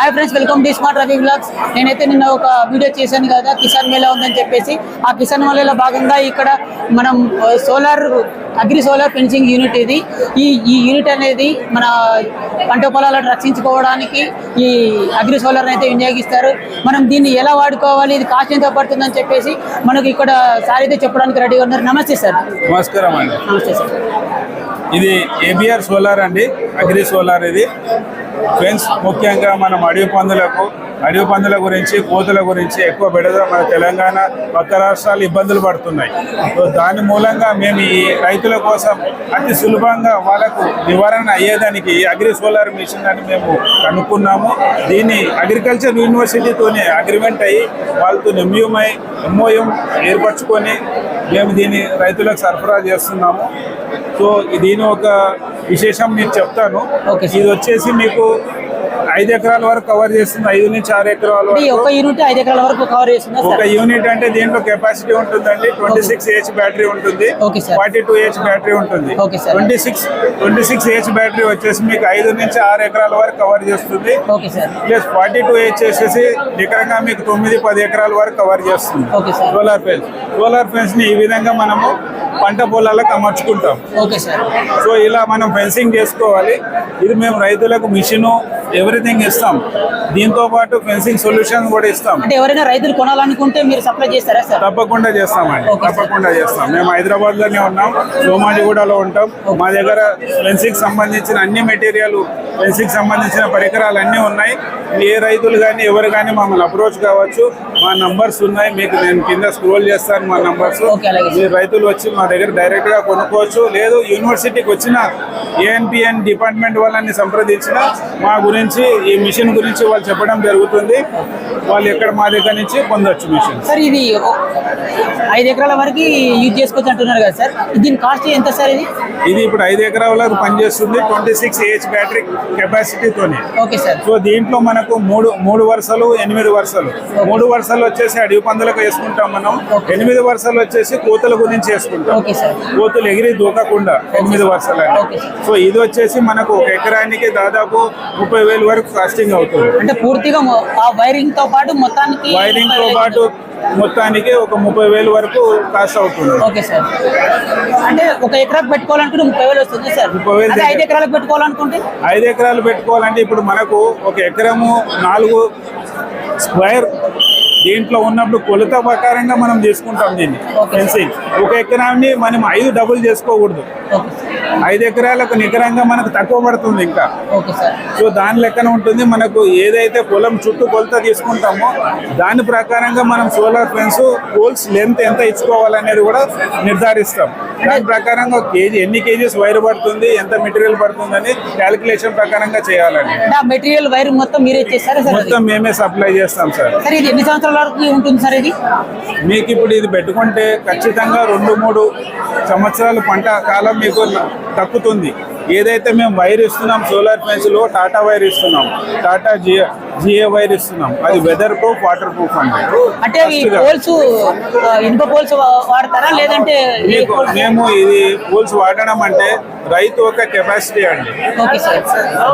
Hi friends welcome to smart Ravi blogs నేనైతే నిన్న ఒక వీడియో చేశాను కదా కిసాన్ మేళా ఉందని చెప్పేసి. ఆ కిసాన్ మేళాలో భాగంగా ఇక్కడ మనం solar agri solar fencing unit ఇది. ఈ ఈ యూనిట్ అనేది మన పంట పొలాలను రక్షించుకోవడానికి ఈ అగ్రి సోలార్ అయితే వినియోగిస్తారు. మనం దీన్ని ఎలా వాడుకోవాలి ఇది కాస్ట్ ఎంత పడుతుందని చెప్పేసి మనకు ఇక్కడ సార్ అయితే చెప్పడానికి రెడీగా ఉన్నారు. నమస్తే సార్. నమస్కారం అండి. నమస్తే సార్. ఇది ఏబిఆర్ సోలార్ అండి అగ్రి సోలార్ ఇది. ఫ్రెండ్స్ ముఖ్యంగా మనం అడవి పందులకు అడవి పందుల గురించి కోతుల గురించి ఎక్కువ బెడద మన తెలంగాణ పక్క రాష్ట్రాలు ఇబ్బందులు పడుతున్నాయి. సో దాని మూలంగా మేము ఈ రైతుల కోసం అతి సులభంగా వాళ్ళకు నివారణ అయ్యేదానికి ఈ అగ్రి సోలార్ మిషన్ అని మేము కనుక్కున్నాము. దీన్ని అగ్రికల్చర్ యూనివర్సిటీతోనే అగ్రిమెంట్ అయ్యి వాళ్ళతో ఎంయూమై ఎంఓఎం ఏర్పరచుకొని మేము దీన్ని రైతులకు సరఫరా చేస్తున్నాము. సో దీని ఒక విశేషం మీకు చెప్తాను. ఇది వచ్చేసి మీకు ఐదు ఎకరాల వరకు కవర్ చేస్తుంది ఐదు నుంచి ఆరు ఎకరాల వరకు. ఒక యూనిట్ ఐదు ఎకరాల వరకు కవర్ చేస్తుందా ఒక సార్? యూనిట్ అంటే దీంట్లో కెపాసిటీ ఉంటుందండి ట్వంటీ సిక్స్ హెచ్ బ్యాటరీ ఉంటుంది. ఫార్టీ టూ హెచ్ బ్యాటరీ ఉంటుంది. Twenty six twenty six H battery వచ్చేసి మీకు ఐదు నుంచి ఆరు ఎకరాల వరకు కవర్ చేస్తుంది. ప్లస్ ఫార్టీ టూ హెచ్ వచ్చేసి నికరంగా మీకు తొమ్మిది పది ఎకరాల వరకు కవర్ చేస్తుంది. సోలార్ ఫెన్స్ సోలార్ ఫెన్స్ని ఈ విధంగా మనము పంట పొలాలకు అమర్చుకుంటాం. Okay sir. సో ఇలా మనం ఫెన్సింగ్ చేసుకోవాలి. ఇది మేము రైతులకు మిషన్ ఎవ్రీథింగ్ ఇస్తాం. దీంతో పాటు ఫెన్సింగ్ సొల్యూషన్ కూడా ఇస్తాం. అంటే ఎవరైనా రైతులు కొనాలనుకుంటే మీరు సప్లై చేస్తారా సార్? తప్పకుండా చేస్తామండి. తప్పకుండా చేస్తాం. మేము హైదరాబాద్లోనే ఉన్నాం. సోమాజిగూడలో ఉంటాం. మా దగ్గర ఫెన్సింగ్ సంబంధించిన అన్ని మెటీరియల్ ఫెన్సింగ్ సంబంధించిన పరికరాలు అన్నీ ఉన్నాయి. ఏ రైతులు కానీ ఎవరు కానీ మమ్మల్ని అప్రోచ్ కావచ్చు. మా నంబర్స్ ఉన్నాయి. మీకు నేను కింద స్క్రోల్ చేస్తాను మా నంబర్స్. మీరు రైతులు వచ్చి మా దగ్గర డైరెక్ట్గా కొనుక్కోవచ్చు. లేదు యూనివర్సిటీకి వచ్చిన ఏఎన్పిఎన్ డిపార్ట్మెంట్ వాళ్ళని సంప్రదించిన మా గురించి ఈ మిషన్ గురించి వాళ్ళు చెప్పడం జరుగుతుంది. వాళ్ళు ఎక్కడ మా దగ్గర నుంచి పొందొచ్చు మిషన్ సార్ ఇది ఐదు ఎకరాల వరకు యూజ్ చేసుకోవచ్చు అంటున్నారు కదా సార్. దీని కాస్ట్ ఎంత సార్ ఇది? ఇది ఇప్పుడు ఐదు ఎకరాలకు పనిచేస్తుంది ట్వంటీ సిక్స్ ఏహెచ్ బ్యాటరీ కెపాసిటీతోనే ఓకే సార్. సో దీంట్లో మనకు మూడు మూడు వరుసలు ఎనిమిది వరుసలు. మూడు వరుసలు వచ్చేసి అడవి పందులకు వేసుకుంటాం మనం. ఎనిమిది వరుసలు వచ్చేసి కోతుల గురించి వేసుకుంటాం. Okay sir. కోతులు ఎగిరి దూకకుండా ఎనిమిది వరుసలు. సో ఇది వచ్చేసి మనకు ఒక ఎకరానికి దాదాపు ముప్పై వేలు వరకు కాస్టింగ్ అవుతుంది. అంటే పూర్తిగా ఆ వైరింగ్తో పాటు మొత్తానికి వైరింగ్తో పాటు మొత్తానికి ఒక ముప్పై వేలు వరకు కాస్ట్ అవుతుంది. Okay sir. అంటే ఒక ఎకరాకు పెట్టుకోవాలనుకుంటే ముప్పై వేలు వస్తుంది సార్. ముప్పై వేలు ఐదు ఎకరాలకు పెట్టుకోవాలనుకుంటే? ఐదు ఎకరాలు పెట్టుకోవాలంటే ఇప్పుడు మనకు ఒక ఎకరము నాలుగు స్క్వేర్ దీంట్లో ఉన్నప్పుడు కొలత ప్రకారంగా మనం చేసుకుంటాం దీన్ని. ఫెన్సింగ్ ఒక ఎకరాన్ని మనం ఐదు డబుల్ చేసుకోకూడదు. ఐదు ఎకరాలకు నికరంగా మనకు తక్కువ పడుతుంది ఇంకా. సో దాని లెక్కన ఉంటుంది మనకు ఏదైతే పొలం చుట్టూ కొలత తీసుకుంటామో దాని ప్రకారంగా మనం సోలార్ ఫెన్స్ పోల్స్ లెంత్ ఎంత ఇచ్చుకోవాలనేది కూడా నిర్ధారిస్తాం. దాని ప్రకారంగా కేజీ ఎన్ని కేజీస్ వైర్ పడుతుంది ఎంత మెటీరియల్ పడుతుందని క్యాలిక్యులేషన్ ప్రకారంగా చేయాలండి. మెటీరియల్ వైర్ మొత్తం మీరే చేస్తారా సార్? మొత్తం మేమే సప్లై చేస్తాం సార్. సార్ ఇది ఎన్ని సంవత్సరాల వరకు ఉంటుంది సార్ ఇది? మీకు ఇప్పుడు ఇది పెట్టుకుంటే ఖచ్చితంగా రెండు మూడు సంవత్సరాలు పంట కాలం మీకు తక్కుతుంది. ఏదైతే మేము వైర్ ఇస్తున్నాం సోలార్ ఫెన్స్లో టాటా వైర్ ఇస్తున్నాం. టాటా జియో జియో వైర్ ఇస్తున్నాం. అది వెదర్ ప్రూఫ్ వాటర్ ప్రూఫ్ అండి. అంటే ఈ. పోల్స్ ఇనుప పోల్స్ వాడతారా? లేదంటే? మేము ఇది పూల్స్ వాడడం అంటే రైతు ఒక కెపాసిటీ అండి.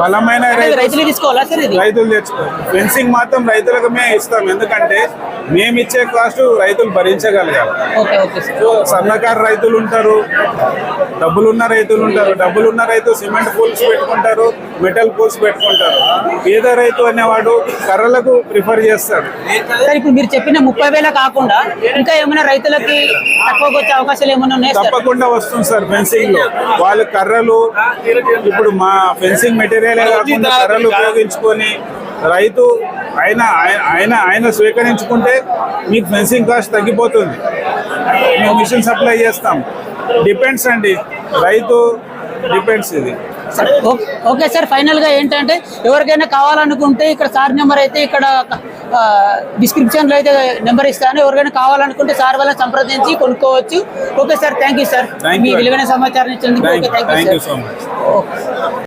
బలమైన రైతులు తీసుకోవాలా సార్ రైతులు తెచ్చుకో ఫెన్సింగ్ మాత్రం రైతులకు మేము ఇస్తాం. ఎందుకంటే మేము ఇచ్చే కాస్ట్ రైతులు భరించగలగాలి. సో సన్నకారు రైతులు ఉంటారు డబ్బులున్న రైతులు ఉంటారు డబ్బులున్న రైతు సిమెంట్ పూల్స్ పెట్టుకుంటారు మెటల్ పూల్స్ పెట్టుకుంటారు. పేద రైతు అనేవాడు కర్రలకు ప్రిఫర్ చేస్తాడు. సార్ ఇప్పుడు మీరు చెప్పిన ముప్పై వేల కాకుండా ఇంకా ఏమైనా రైతులకి తక్కువకి వచ్చే అవకాశాలు ఏమైనా ఉన్నాయా తప్పకుండా వస్తుంది సార్ ఫెన్సింగ్లో. వాళ్ళు కర్రలు ఇప్పుడు మా ఫెన్సింగ్ మెటీరియల్ కాకుండా కర్రలు ఉపయోగించుకొని రైతు ఆయన ఆయన- ఆయన స్వీకరించుకుంటే మీకు ఫెన్సింగ్ కాస్ట్ తగ్గిపోతుంది. మేము మిషన్ సప్లై చేస్తాం. డిపెండ్స్ అండి. రైతు డిపెండ్స్ ఇది. ఓకే సార్ ఫైనల్గా ఏంటంటే ఎవరికైనా కావాలనుకుంటే ఇక్కడ సార్ నెంబర్ అయితే ఇక్కడ డిస్క్రిప్షన్లో అయితే నెంబర్ ఇస్తాను. ఎవరికైనా కావాలనుకుంటే సార్ వాళ్ళని సంప్రదించి కొనుక్కోవచ్చు. Okay sir thank you sir. మీ. విలువైన సమాచారం ఇచ్చినందుకు thank okay thank you sir.